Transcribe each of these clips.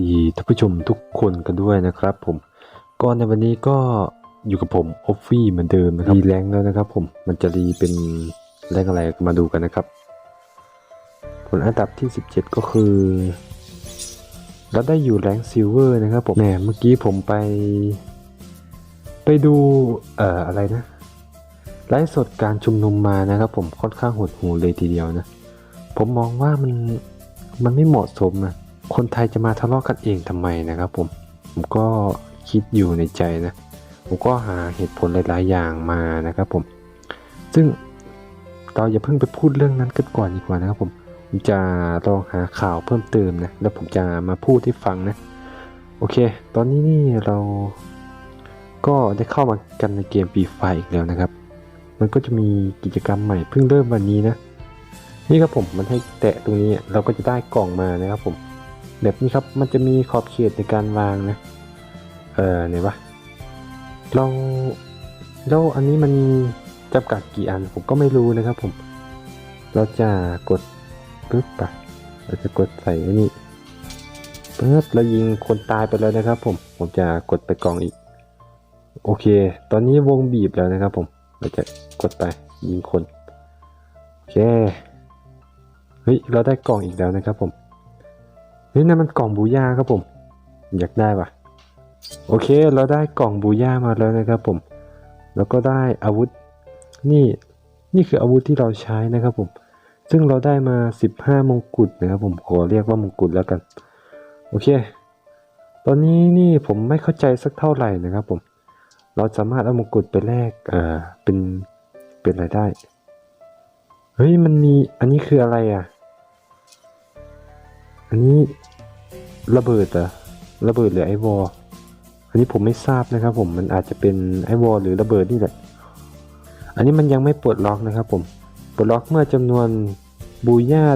ดีท่านผู้ชมทุกคนกันด้วยนะครับผมก็ในวันนี้ก็อยู่กับผมออฟฟี่เหมือนเดิมนะครับรีแรงแล้วนะครับผมมันจะรีเป็นแรงอะไรมาดูกันนะครับ ผลอันดับที่ 17 ก็คือเราได้อยู่แรงซิลเวอร์นะครับผมแหมเมื่อกี้ผมไป ไปดูเอ่ออะไรนะไลฟ์สดการชุมนุมมานะครับ ผมค่อนข้างหดหูเลยทีเดียวนะ ผมมองว่ามันมันไม่เหมาะสมนะ คนไทยจะมาทะเลาะกันเองทำไมนะครับผม ผมก็คิดอยู่ในใจนะ ผมก็หาเหตุผลหลาย ๆ อย่างมานะครับผม ซึ่งเราอย่าเพิ่งไปพูดเรื่องนั้นกันก่อนดีกว่านะครับผมผมจะลองหาข่าวเพิ่มเติมนะ แล้วผมจะมาพูดให้ฟังนะ โอเค ตอนนี้นี่เราก็ได้เข้ามากันในเกมปีไฟอีกแล้วนะครับ มันก็จะมีกิจกรรมใหม่เพิ่งเริ่มวันนี้นะ นี่ครับผมมันให้แตะตรงนี้เราก็จะได้กล่องมานะครับผม แบบนี้ครับมันจะมีขอบเขตในการวางนะ เออไหนวะลองแล้วอันนี้มันจำกัดกี่อันผมก็ไม่รู้นะครับผม เราจะกดปึ๊บปะเราจะกดใส่อ้นี่ปึ๊บเรายิงคนตายไปแล้วนะครับ ผม ผมจะกดไปกล่องอีก โอเค ตอนนี้วงบีบแล้วนะครับ ผม เราจะกดไปยิงคน โอเค เฮ้ย เราได้กล่องอีกแล้วนะครับผม เฮ้ยนั่นมันกล่องบูย่าครับผม อยากได้ปะโอเค เราได้กล่องบูย่ามาแล้วนะครับผม แล้วก็ได้อาวุธนี่นี่คืออาวุธที่เราใช้นะครับผม ซึ่งเราได้มา 15 มงกุฎนะครับผมขอเรียกว่ามงกุฎแล้วกัน โอเค ตอนนี้นี่ผมไม่เข้าใจสักเท่าไหร่นะครับผม เราสามารถเอามงกุฎไปแลกเอ่อเป็นเป็นอะไรได้ เฮ้ยมันมีอันนี้คืออะไรอะ อันนี้ระเบิดเหรอระเบิดหรือไอวอลอันนี้ผมไม่ทราบนะครับ ผมมันอาจจะเป็นไอวอลหรือระเบิดนี่แหละ อันนี้มันยังไม่ปลดล็อกนะครับ ผมปลดล็อกเมื่อจำนวนบูย่า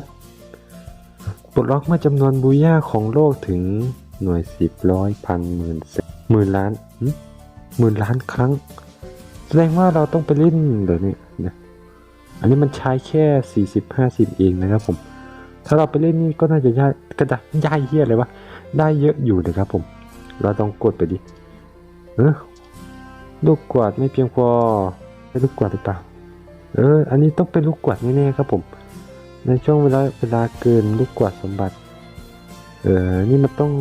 ปลดล็อกเมื่อจำนวนบูย่าของโลกถึงหน่วยสิบร้อยพันหมื่นแสนหมื่นล้านหึหมื่นล้านครั้ง แสดงว่าเราต้องไปเล่นเดี๋ยวนี้นะอันนี้มันใช้แค่สี่สิบห้าสิบเองนะครับผม ถ้าเราไปเล่นนี่ก็น่าจะย่ายก็ได้ย่ายเฮียเลยวะได้เยอะอยู่นะครับผม เราต้องกดไปดิเออลูกกวาดไม่เพียงพอใช่ลูกกวาดหรือเปล่าเออ อันนี้ต้องเป็นลูกกวาดแน่ๆครับผม ในช่วงเวลาเวลาเกินลูกกวาดสมบัติ เออนี่มันต้อง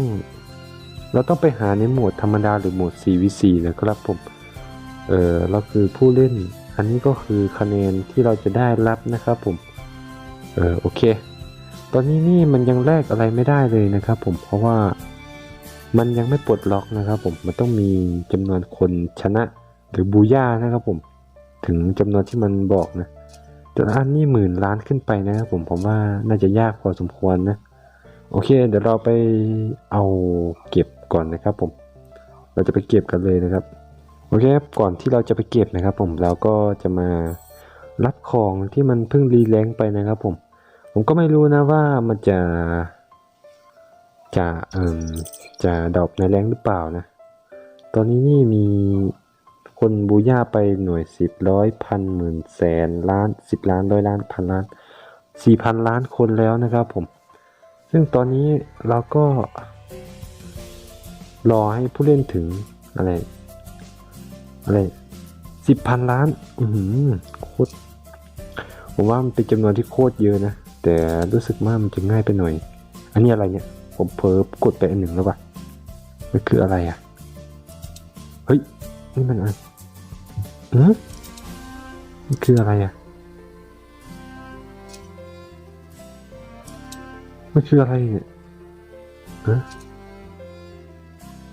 เราต้องไปหาในโหมดธรรมดาหรือโหมด 4v4 นะครับผม เออเราคือผู้เล่น อันนี้ก็คือคะแนนที่เราจะได้รับนะครับผม เออโอเค ตอนนี้นี่มันยังแลกอะไรไม่ได้เลยนะครับ ผมเพราะว่ามันยังไม่ปลดล็อกนะครับ ผมมันต้องมีจำนวนคนชนะหรือบูย่านะครับผมถึงจำนวนที่มันบอกนะแต่อันนี่หมื่นล้านขึ้นไปนะครับผมผมว่าน่าจะยากพอสมควรนะ โอเค เดี๋ยวเราไปเอาเก็บก่อนนะครับ ผม เราจะไปเก็บกันเลยนะครับโอเคครับก่อนที่เราจะไปเก็บนะครับ ผมเราก็จะมารับของที่มันเพิ่งรีแลงค์ไปนะครับ ผม ผมก็ไม่รู้นะว่ามันจะ จะเอ่มจะดรอปในแรงหรือเปล่านะ ตอนนี้นี่มีคนบูย่าไปหน่วยสิบร้อยพันหมื่นแสนล้านสิบล้านร้อยล้านพันล้านสี่พันล้านคนแล้วนะครับผม ซึ่งตอนนี้เราก็ รอให้ผู้เล่นถึงอะไร อะไรสิบพันล้าน อืโคตรผมว่ามันเป็นจำนวนที่โคตรเยอะนะ แต่รู้สึกว่ามันจะง่ายไปหน่อย อันนี้อะไรเนี่ย ผมเพิ่กดไปอันหนึ่งแล้วปะมันคืออะไรอะ เฮ้ย นี่มันอะไรเออมันคืออะไรอะ มันคืออะไรเนี่ยเออ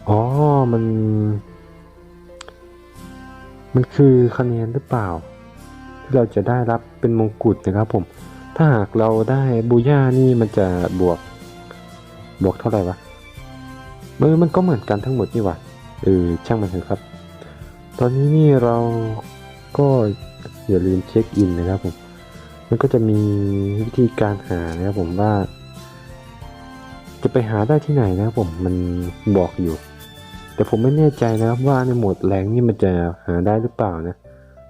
อ๋อ มัน มันคือคะแนนหรือเปล่า ที่เราจะได้รับเป็นมงกุฎนะครับผม ถ้าหากเราได้บูย่านี่มันจะบวก บวกเท่าไหร่วะเออมันก็เหมือนกันทั้งหมดนี่หว่าเออช่างมันเถอะครับ ตอนนี้นี่เราก็อย่าลืมเช็คอินนะครับผมมันก็จะมีวิธีการหานะครับผมว่า จะไปหาได้ที่ไหนนะครับผมมันบอกอยู่ แต่ผมไม่แน่ใจนะครับว่าในโหมดแรงนี่มันจะหาได้หรือเปล่านะ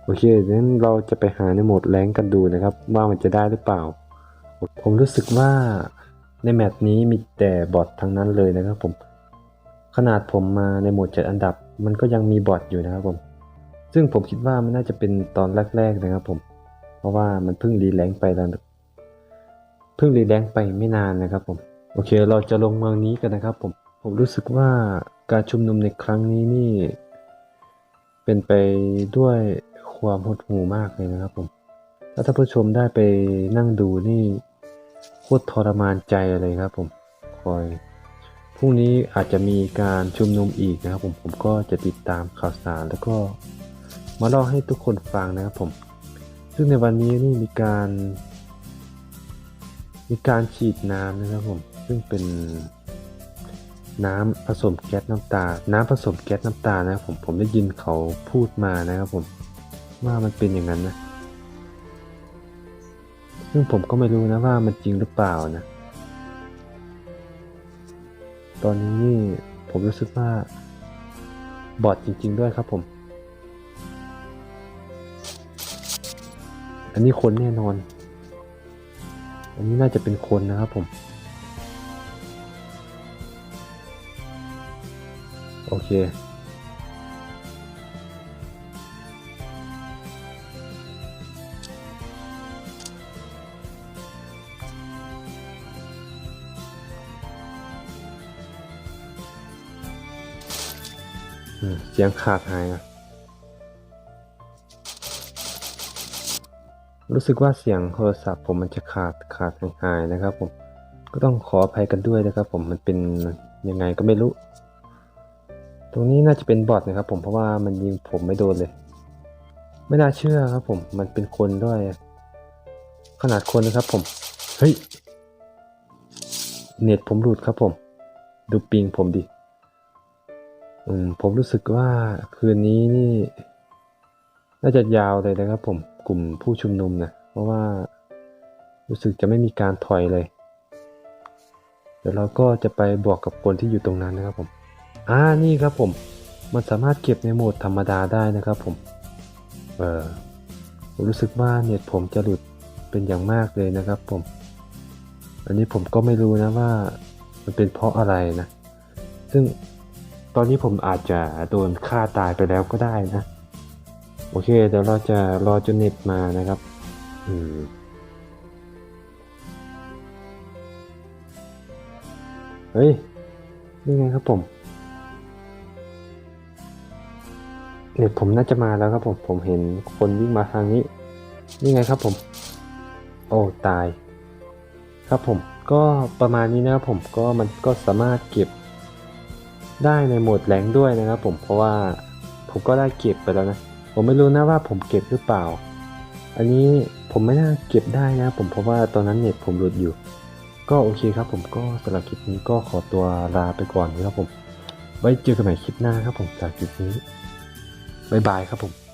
โอเคงั้นเราจะไปหาในโหมดแรงกันดูนะครับ ว่ามันจะได้หรือเปล่า ผมรู้สึกว่าในแมตช์นี้มีแต่บอททั้งนั้นเลยนะครับผม ขนาดผมมาในโหมดจัดอันดับ มันก็ยังมีบอทอยู่นะครับผม ซึ่งผมคิดว่ามันน่าจะเป็นตอนแรกๆนะครับผม เพราะว่ามันเพิ่งรีแลงไปแล้วเพิ่งรีแลงไปไม่นานนะครับผม โอเคเราจะลงเมืองนี้กันนะครับผม ผมรู้สึกว่าการชุมนุมในครั้งนี้นี่ เป็นไปด้วย ความหดหู่มากเลยนะครับผมถ้าท่านผู้ชมได้ไปนั่งดูนี่โคตรทรมานใจเลยครับผมคอยพรุ่งนี้อาจจะมีการชุมนุมอีกนะครับ ผมผมก็จะติดตามข่าวสารแล้วก็มาเล่าให้ทุกคนฟังนะครับผม ซึ่งในวันนี้นี่มีการ มีการฉีดน้ำนะครับผม ซึ่งเป็นน้ำผสมแก๊สน้ำตา น้ำผสมแก๊สน้ำตานะครับผมผมได้ยินเขาพูดมานะครับผม ว่ามันเป็นอย่างนั้นนะ ซึ่งผมก็ไม่รู้นะว่ามันจริงหรือเปล่านะ ตอนนี้นี่ผมรู้สึกว่าบอดจริง ๆ ด้วยครับผม อันนี้คนแน่นอน อันนี้น่าจะเป็นคนนะครับผม โอเค สียงขาดหายอะรู้สึกว่าเสียงโทรศัพท์ผมมันจะขาดขาดหายๆนะครับ ผมก็ต้องขออภัยกันด้วยนะครับ ผมมันเป็นยังไงก็ไม่รู้ ตรงนี้น่าจะเป็นบอทนะครับ ผมเพราะว่ามันยิงผมไม่โดนเลย ไม่น่าเชื่อครับ ผมมันเป็นคนด้วย ขนาดคนนะครับ ผมเฮ้ยเน็ตผมหลุดครับผม ดูปิงผมดิ อืมผมรู้สึกว่าคืนนี้นี่ น่าจะยาวเลยนะครับผมกลุ่มผู้ชุมนุมนะเพราะว่ารู้สึกจะไม่มีการถอยเลย เดี๋ยวเราก็จะไปบอกกับคนที่อยู่ตรงนั้นนะครับผมอ่านี่ครับผม มันสามารถเก็บในโหมดธรรมดาได้นะครับผม เออผมรู้สึกว่าเน็ตผมจะหลุดเป็นอย่างมากเลยนะครับผม อันนี้ผมก็ไม่รู้นะว่ามันเป็นเพราะอะไรนะ ซึ่ง ตอนนี้ผมอาจจะโดนฆ่าตายไปแล้วก็ได้นะ โอเคเดี๋ยวเราจะรอจนเน็ตมานะครับ อืมเฮ้ย นี่ไงครับผม เน็ตผมน่าจะมาแล้วครับผม ผมเห็นคนวิ่งมาทางนี้ นี่ไงครับผม โอ้ตาย ครับผม ก็ประมาณนี้นะครับผม ก็มันก็สามารถเก็บ ได้ในโหมดแรงด้วยนะครับผมเพราะว่าผมก็ได้เก็บไปแล้วนะ ผมไม่รู้นะว่าผมเก็บหรือเปล่า อันนี้ผมไม่น่าเก็บได้นะผมเพราะว่าตอนนั้นเน็ตผมหลุดอยู่ ก็โอเคครับผมก็สำหรับคลิปนี้ก็ขอตัวลาไปก่อนนะครับผม ไว้เจอกันใหม่คลิปหน้าครับผมจากคลิปนี้บ๊ายบายครับผม